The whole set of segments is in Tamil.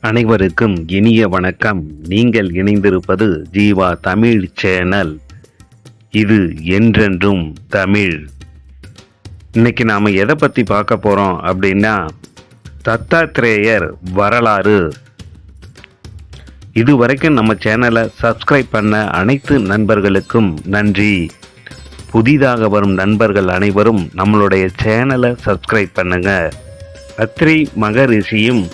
அனைவருக்கும் இனிய வணக்கம். நீங்கள் இணைந்திருப்பது ஜீவா தமிழ் சேனல். இது என்றென்றும் தமிழ். இன்னைக்கு நாம் எதை பற்றி பார்க்க போகிறோம் அப்படின்னா தத்தாத்ரேயர் வரலாறு. இதுவரைக்கும் நம்ம சேனலை சப்ஸ்கிரைப் பண்ண அனைத்து நண்பர்களுக்கும் நன்றி. புதிதாக வரும் நண்பர்கள் அனைவரும் நம்மளுடைய சேனலை சப்ஸ்கிரைப் பண்ணுங்க. அத்ரி மகரிஷியும்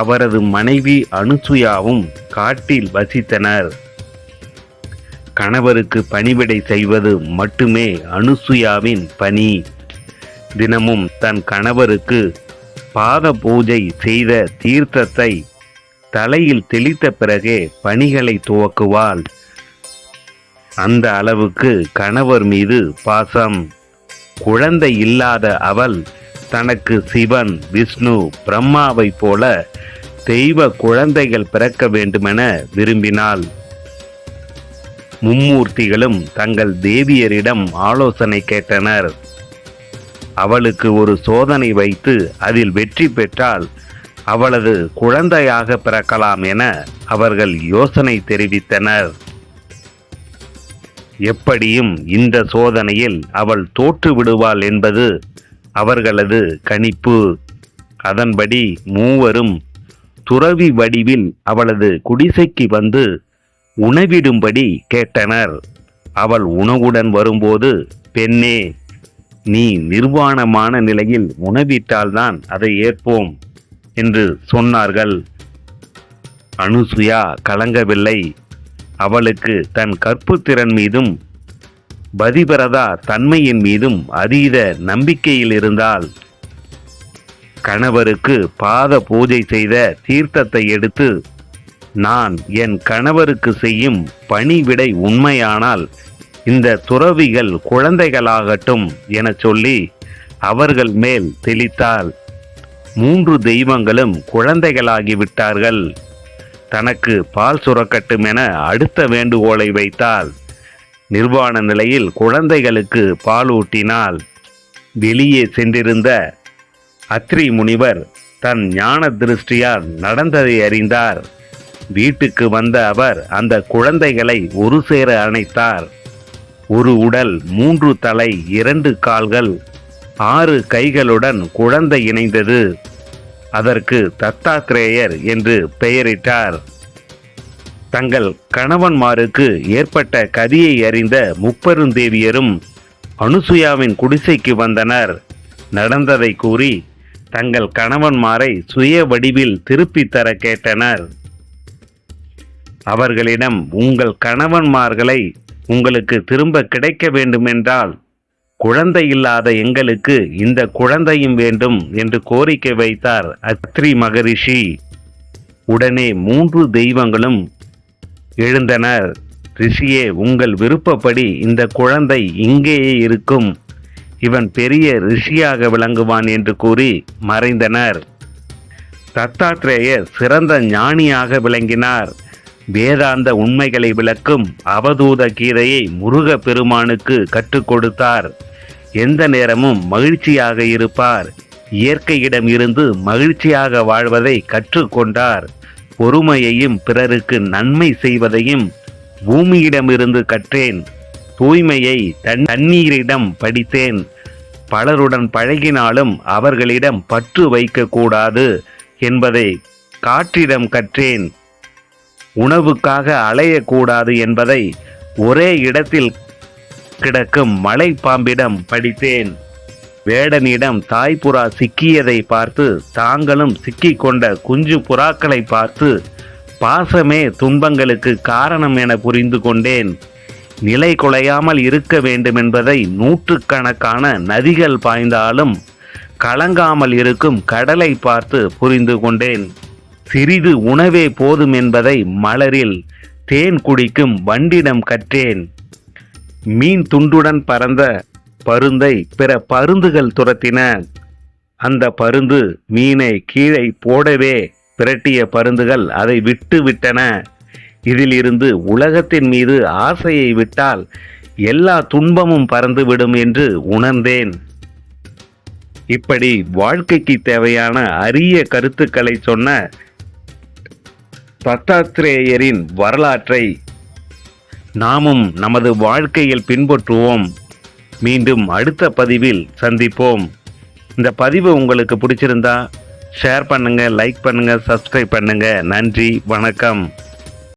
அவரது மனைவி அனுசுயாவும் காட்டில் வசித்தனர். கணவருக்கு பணிவிடை செய்வது மட்டுமே அனுசுயாவின் பணி. தினமும் தன் கணவருக்கு பாத பூஜை செய்த தீர்த்தத்தை தலையில் தெளித்த பிறகே பணிகளை துவக்குவாள். அந்த அளவுக்கு கணவர் மீது பாசம். குழந்தை இல்லாத அவள் தனக்கு சிவன் விஷ்ணு பிரம்மாவை போல தெய்வ குழந்தைகள் பிறக்க வேண்டுமென விரும்பினாள். மும்மூர்த்திகளும் தங்கள் தேவியரிடம் ஆலோசனை கேட்டனர். அவளுக்கு ஒரு சோதனை வைத்து அதில் வெற்றி பெற்றால் அவளது குழந்தையாக பிறக்கலாம் என அவர்கள் யோசனை தெரிவித்தனர். எப்படியும் இந்த சோதனையில் அவள் தோற்று விடுவாள் என்பது அவர்களது கணிப்பு. அதன்படி மூவரும் துறவி வடிவில் அவளது குடிசைக்கு வந்து உணவிடும்படி கேட்டனர். அவள் உணவுடன் வரும்போது பெண்ணே நீ நிர்வாணமான நிலையில் உணவிட்டால்தான் அதை ஏற்போம் என்று சொன்னார்கள். அனுசுயா கலங்கவில்லை. அவளுக்கு தன் கற்புத்திறன் மீதும் பதிபரதா தன்மையின் மீதும் அதீத நம்பிக்கையில் இருந்தால் கணவருக்கு பாத பூஜை செய்த தீர்த்தத்தை எடுத்து நான் என் கணவருக்கு செய்யும் பணிவிடை உண்மையானால் இந்த துறவிகள் குழந்தைகளாகட்டும் என சொல்லி அவர்கள் மேல் தெளித்தாள். மூன்று தெய்வங்களும் குழந்தைகளாகிவிட்டார்கள். தனக்கு பால் சுரக்கட்டும் என அடுத்த வேண்டுகோளை வைத்தாள். நிர்வாண நிலையில் குழந்தைகளுக்கு பாலூட்டினால் வெளியே சென்றிருந்த அத்ரி முனிவர் தன் ஞான திருஷ்டியால் நடந்ததை அறிந்தார். வீட்டுக்கு வந்த அவர் அந்த குழந்தைகளை ஒரு சேர அணைத்தார். ஒரு உடல் மூன்று தலை இரண்டு கால்கள் ஆறு கைகளுடன் குழந்தை இணைந்தது. அதற்கு தத்தாத்ரேயர் என்று பெயரிட்டார். தங்கள் கணவன்மாருக்கு ஏற்பட்ட கதியை அறிந்த முப்பெருந்தேவியரும் அனுசுயாவின் குடிசைக்கு வந்தனர். நடந்ததை கூறி தங்கள் கணவன்மாரை சுய வடிவில் திருப்பித் தர கேட்டனர். அவர்களிடம் உங்கள் கணவன்மார்களை உங்களுக்கு திரும்ப கிடைக்க வேண்டுமென்றால் குழந்தை இல்லாத எங்களுக்கு இந்த குழந்தையும் வேண்டும் என்று கோரிக்கை வைத்தார் அத்ரி மகரிஷி உடனே மூன்று தெய்வங்களும் எழுந்தனர். ரிஷியே உங்கள் விருப்பப்படி இந்த குழந்தை இங்கேயே இருக்கும். இவன் பெரிய ரிஷியாக விளங்குவான் என்று கூறி மறைந்தனர். தத்தாத்ரேயர் சிறந்த ஞானியாக விளங்கினார். வேதாந்த உண்மைகளை விளக்கும் அவதூத கீதையை முருக பெருமானுக்கு கற்றுக் கொடுத்தார். எந்த நேரமும் மகிழ்ச்சியாக இருப்பார். இயற்கையிடம் இருந்து மகிழ்ச்சியாக வாழ்வதை கற்றுக்கொண்டார் பொறுமையையும் பிறருக்கு நன்மை செய்வதையும் பூமியிடமிருந்து கற்றேன். தூய்மையை தன் தண்ணீரிடம் படித்தேன். பலருடன் பழகினாலும் அவர்களிடம் பற்று வைக்கக்கூடாது என்பதை காற்றிடம் கற்றேன். உணவுக்காக அலையக்கூடாது என்பதை ஒரே இடத்தில் கிடக்கும் மலை பாம்பிடம் படித்தேன். வேடனிடம் தாய்ப்புறா சிக்கியதை பார்த்து தாங்களும் சிக்கிக் கொண்ட குஞ்சு புறாக்களை பார்த்து பாசமே துன்பங்களுக்கு காரணம் என புரிந்து கொண்டேன். நிலை குலையாமல் இருக்க வேண்டும் என்பதை நூற்றுக்கணக்கான நதிகள் பாய்ந்தாலும் கலங்காமல் இருக்கும் கடலை பார்த்து புரிந்து கொண்டேன். சிறிது உணவே போதும் என்பதை மலரில் தேன் குடிக்கும் வண்டிடம் கற்றேன். மீன் துண்டுடன் பறந்த பருந்தை பிற பருந்துகள் துரத்தின. அந்த பருந்து மீனை கீழே போடவே பிரட்டிய பருந்துகள் அதை விட்டு விட்டன. இதிலிருந்து உலகத்தின் மீது ஆசையை விட்டால் எல்லா துன்பமும் பறந்துவிடும் என்று உணர்ந்தேன். இப்படி வாழ்க்கைக்கு தேவையான அரிய கருத்துக்களை சொன்ன தத்தாத்திரேயரின் வரலாற்றை நாமும் நமது வாழ்க்கையில் பின்பற்றுவோம். மீண்டும் அடுத்த பதிவில் சந்திப்போம். இந்த பதிவு உங்களுக்கு பிடிச்சிருந்தா ஷேர் பண்ணுங்கள் லைக் பண்ணுங்கள் சப்ஸ்கிரைப் பண்ணுங்கள் நன்றி வணக்கம்.